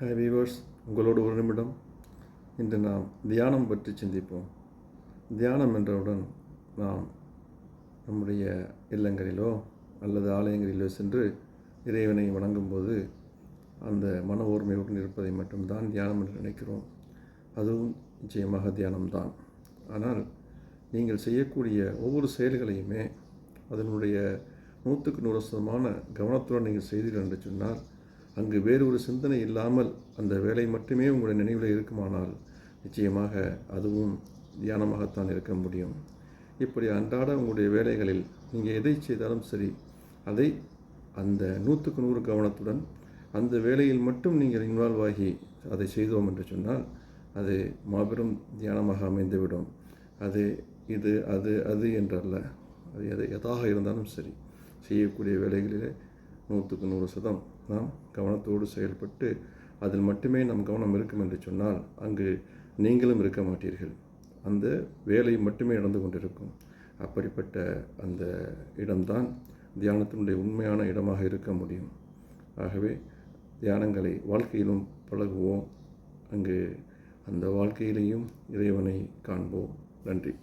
Hi viewers உங்களோடு ஒரு நிமிடம். இன்று நாம் தியானம் பற்றி சிந்திப்போம். தியானம் என்றவுடன் நாம் நம்முடைய இல்லங்களிலோ அல்லது ஆலயங்களிலோ சென்று இறைவனை வணங்கும்போது அந்த மன ஓர்மையுடன் இருப்பதை மட்டும்தான் தியானம் என்று நினைக்கிறோம். அதுவும் நிச்சயமாக தியானம்தான். ஆனால் நீங்கள் செய்யக்கூடிய ஒவ்வொரு செயல்களையுமே அதனுடைய நூற்றுக்கு நூறு சதமான கவனத்துடன் நீங்கள் செய்தீர்கள் என்று சொன்னால் அங்கு வேறு ஒரு சிந்தனை இல்லாமல் அந்த வேலை மட்டுமே உங்களுடைய நினைவில் இருக்குமானால் நிச்சயமாக அதுவும் தியானமாகத்தான் இருக்க முடியும். இப்படி அன்றாட உங்களுடைய வேலைகளில் நீங்கள் எதை செய்தாலும் சரி அதை அந்த நூற்றுக்கு நூறு கவனத்துடன் அந்த வேலையில் மட்டும் நீங்கள் இன்வால்வ் ஆகி அதை செய்தோம் என்று சொன்னால் அது மாபெரும் தியானமாக அமைந்துவிடும். அது இது அது அது என்றல்ல. அது எது எதாக இருந்தாலும் சரி செய்யக்கூடிய வேலைகளிலே நூற்றுக்கு நூறு சதம். நாம் கவனத்தோடு செயல்பட்டு அதில் மட்டுமே நம் கவனம் இருக்கும் என்று சொன்னால் அங்கு நீங்களும் இருக்க மாட்டீர்கள். அந்த வேலை மட்டுமே நடந்து கொண்டிருக்கும். அப்படிப்பட்ட அந்த இடம்தான் தியானத்தினுடைய உண்மையான இடமாக இருக்க முடியும். ஆகவே தியானங்களை வாழ்க்கையிலும் பழகுவோம். அங்கு அந்த வாழ்க்கையிலையும் இறைவனை காண்போம். நன்றி.